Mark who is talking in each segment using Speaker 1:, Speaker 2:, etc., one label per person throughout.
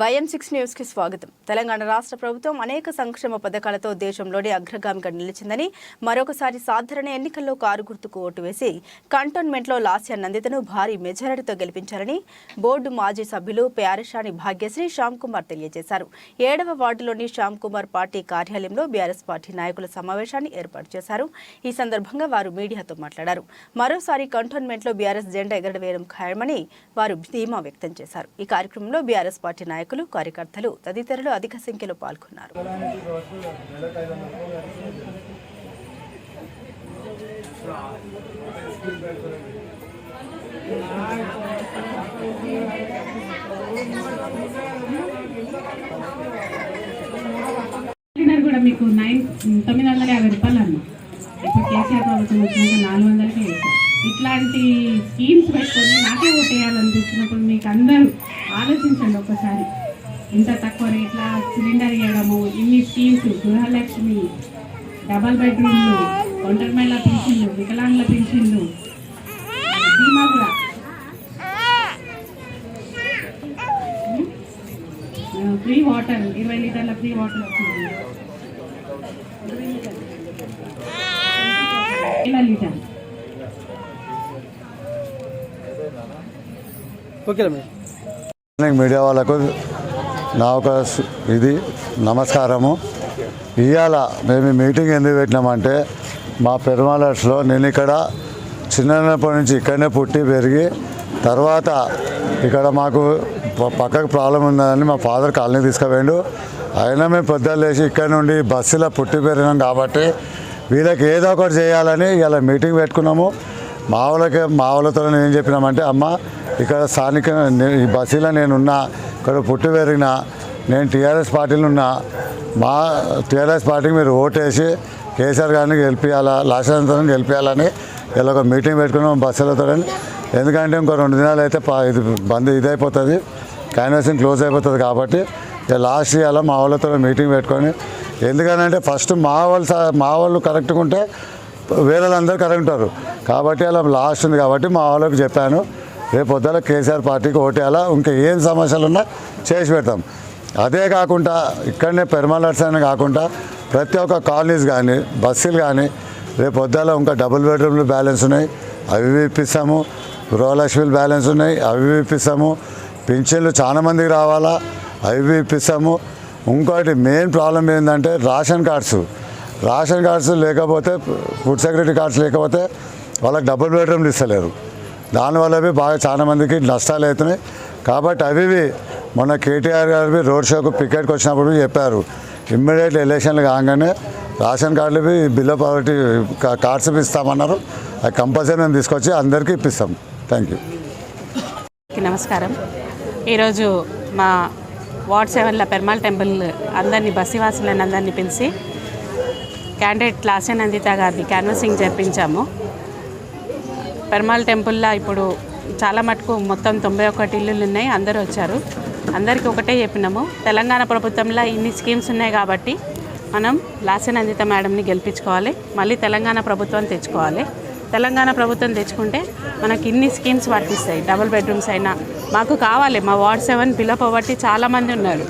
Speaker 1: YM six న్యూస్కి స్వాగతం. తెలంగాణ రాష్ట్ర ప్రభుత్వం అనేక సంక్షేమ పథకాలతో దేశంలోనే అగ్రగామిగా నిలిచిందని మరొకసారి సాధారణ ఎన్నికల్లో కారు గుర్తుకు ఓటు వేసి కంటోన్మెంట్లో లాస్య నందితను భారీ మెజారిటీతో గెలిపించారని బోర్డు మాజీ సభ్యులు ప్యారిషాని భాగ్యశ్రీ శ్యామ్ కుమార్ తెలియజేశారు. ఏడవ వార్డులోని శ్యామ్ కుమార్ పార్టీ కార్యాలయంలో బీఆర్ఎస్ పార్టీ నాయకుల సమావేశాన్ని ఏర్పాటు చేశారు. ఈ సందర్భంగా వారు మీడియాతో మాట్లాడారు. మరోసారి కంటోన్మెంట్లో బీఆర్ఎస్ జెండా ఎగరవేయడం ఖాయమని వారు ధీమా వ్యక్తం చేశారు. ఈ కార్యక్రమంలో బీఆర్ఎస్ పార్టీ నాయకులు కార్యకర్తలు తదితరులు అధిక సంఖ్యలో పాల్గొన్నారు.
Speaker 2: కూడా మీకు నైన్ తొమ్మిది వందల యాభై రూపాయలు అన్న. ఇప్పుడు కేసీఆర్ ప్రభుత్వం వచ్చినాక నాలుగు వందలకే ఇట్లాంటి స్కీమ్స్ పెట్టుకొని నాకే ఓటేయాలనిపించినప్పుడు మీకు అందరూ ఆలోచించండి ఒక్కసారి ఇంత తక్కువ రేట్ల సిలిండర్ ఇవ్వడము ఇన్ని స్కీమ్స్ గృహలక్ష్మి డబల్ బెడ్రూమ్లు ఒంటరి మహిళ పెన్షన్లు వికలాంగుల పెన్షన్లు బీమా కూడా. ఫ్రీ వాటర్ ఇరవై లీటర్ల ఫ్రీ వాటర్ వచ్చింది. ఇలా లీటర్.
Speaker 3: ఓకే
Speaker 4: మీడియా వాళ్ళకు నా ఒక ఇది నమస్కారము. ఇవాళ మేము మీటింగ్ ఎందుకు పెట్టినామంటే మా పెరుమాలర్స్లో నేను ఇక్కడ చిన్నప్పటి నుంచి ఇక్కడనే పుట్టి పెరిగి తర్వాత ఇక్కడ మాకు పక్కకు ప్రాబ్లం ఉందని మా ఫాదర్ కాలనీ తీసుకుపోయిండు. అయినా మేము పొద్దున్న లేచి ఇక్కడ నుండి బస్సులో పుట్టి పెరిగినాం కాబట్టి వీళ్ళకి ఏదో ఒకటి చేయాలని ఇలా మీటింగ్ పెట్టుకున్నాము. మావులకి మావులతో నేను ఏం చెప్పినామంటే అమ్మ ఇక్కడ స్థానిక ఈ బస్సులో నేనున్నా ఇక్కడ పుట్టి పెరిగిన నేను టీఆర్ఎస్ పార్టీలో ఉన్నా మా టీఆర్ఎస్ పార్టీకి మీరు ఓటేసి కేసీఆర్ గారిని గెలిపించాలా లాస్యంత్రం గెలిపించాలని ఇలా ఒక మీటింగ్ పెట్టుకున్నాం బస్సులతో ఎందుకంటే ఇంకో రెండు దినాలు అయితే ఇది బంద్ ఇదైపోతుంది. క్యాన్వాసింగ్ క్లోజ్ అయిపోతుంది కాబట్టి ఇక లాస్ట్ ఇవాళ మా వాళ్ళతో మీటింగ్ పెట్టుకొని. ఎందుకనంటే ఫస్ట్ మా వాళ్ళు మా వాళ్ళు కరెక్ట్గా ఉంటే వేరే వాళ్ళందరూ కరెక్ట్ ఉంటారు. కాబట్టి అలా లాస్ట్ ఉంది కాబట్టి మా వాళ్ళకి చెప్పాను. రేపు పొద్దున కేసీఆర్ పార్టీకి ఓటేయాలా? ఇంకా ఏం సమస్యలు ఉన్నా చేసి పెడతాం. అదే కాకుండా ఇక్కడనే పెరుమాలర్స్ అని కాకుండా ప్రతి ఒక్క కాలనీస్ కానీ బస్సులు కానీ రేపు పొద్దున ఇంకా డబుల్ బెడ్రూమ్లు బ్యాలెన్స్ ఉన్నాయి. అవి ఇప్పిస్తాము గృహలక్ష్మిలు బ్యాలెన్స్ ఉన్నాయి. అవి ఇప్పిస్తాము పింఛన్లు చాలామందికి రావాలా? అవి ఇప్పిస్తాము ఇంకోటి మెయిన్ ప్రాబ్లం ఏంటంటే రేషన్ కార్డ్స్. రేషన్ కార్డ్స్ లేకపోతే ఫుడ్ సెక్యూరిటీ కార్డ్స్ లేకపోతే వాళ్ళకి డబుల్ బెడ్రూమ్లు ఇస్తలేరు. దానివల్ల అవి బాగా చాలామందికి నష్టాలు అవుతున్నాయి. కాబట్టి అవి మొన్న కేటీఆర్ గారు రోడ్ షోకు పికెట్కి వచ్చినప్పుడు చెప్పారు. ఇమ్మీడియట్ ఎలక్షన్లు కాగానే రేషన్ కార్డులు ఇవి బిలో పావర్టీ కార్డ్స్ ఇస్తామన్నారు. అది కంపల్సరీ మేము తీసుకొచ్చి అందరికీ ఇప్పిస్తాం. Thank you.
Speaker 2: నమస్కారం. ఈరోజు మా వార్డ్ సెవెన్లో పెర్మాల్ టెంపుల్ అందరినీ బస్సీవాసులను అందరినీ పిలిచి క్యాండిడేట్ లాసెన్ అందిత గారిని క్యాన్వసింగ్ జరిపించాము. పెర్మాల్ టెంపుల్లో ఇప్పుడు చాలా మటుకు మొత్తం తొంభై ఒకటి ఇల్లులు ఉన్నాయి అందరూ వచ్చారు. అందరికీ ఒకటే చెప్పినాము తెలంగాణ ప్రభుత్వంలో ఇన్ని స్కీమ్స్ ఉన్నాయి కాబట్టి మనం లాసెన్ మేడంని గెలిపించుకోవాలి మళ్ళీ తెలంగాణ ప్రభుత్వం తెచ్చుకోవాలి. తెలంగాణ ప్రభుత్వం తెచ్చుకుంటే మనకి ఇన్ని స్కీమ్స్ వర్తిస్తాయి డబుల్ బెడ్రూమ్స్ అయినా. మాకు కావాలి మా వార్డ్ సెవెన్ బిలో పోవర్టీ చాలామంది ఉన్నారు.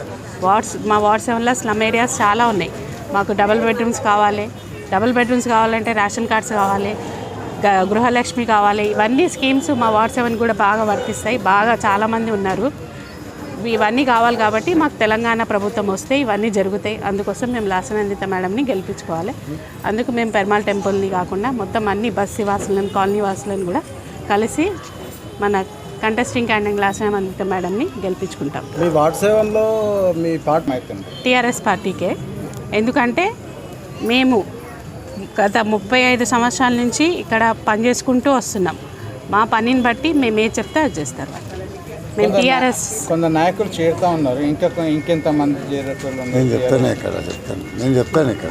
Speaker 2: వార్డ్స్ మా వార్డ్ సెవెన్లో స్లమ్ ఏరియాస్ చాలా ఉన్నాయి. మాకు డబుల్ బెడ్రూమ్స్ కావాలి డబుల్ బెడ్రూమ్స్ కావాలంటే రేషన్ కార్డ్స్ కావాలి గృహలక్ష్మి కావాలి. ఇవన్నీ స్కీమ్స్ మా వార్డ్ సెవెన్ కూడా బాగా వర్తిస్తాయి. బాగా చాలామంది ఉన్నారు. ఇవన్నీ కావాలి కాబట్టి మాకు తెలంగాణ ప్రభుత్వం వస్తే ఇవన్నీ జరుగుతాయి. అందుకోసం మేము లాసనందిత మేడంని గెలిపించుకోవాలి. అందుకు మేము పెర్మాల్ టెంపుల్ని కాకుండా మొత్తం అన్ని బస్ వాసులను కాలనీ వాసులను కూడా కలిసి మన కంటెస్టింగ్ క్యాండింగ్ లాసనందిత మేడంని గెలిపించుకుంటాం.
Speaker 3: మీ వార్డ్ సెవెన్లో మీ
Speaker 2: టీఆర్ఎస్ పార్టీకే. ఎందుకంటే మేము గత ముప్పై ఐదు సంవత్సరాల నుంచి ఇక్కడ పనిచేసుకుంటూ వస్తున్నాం. మా పనిని బట్టి మేము ఏ చెప్తే అది చేస్తారు. మేము టీఆర్ఎస్
Speaker 5: కొందరు నాయకులు చేరుతా ఉన్నారు. ఇంకా ఇంకెంత మంది చేరేటోళ్ళు ఉన్నారు?
Speaker 4: నేను చెప్తాను ఇక్కడ చెప్తాను. నేను చెప్తాను ఇక్కడ.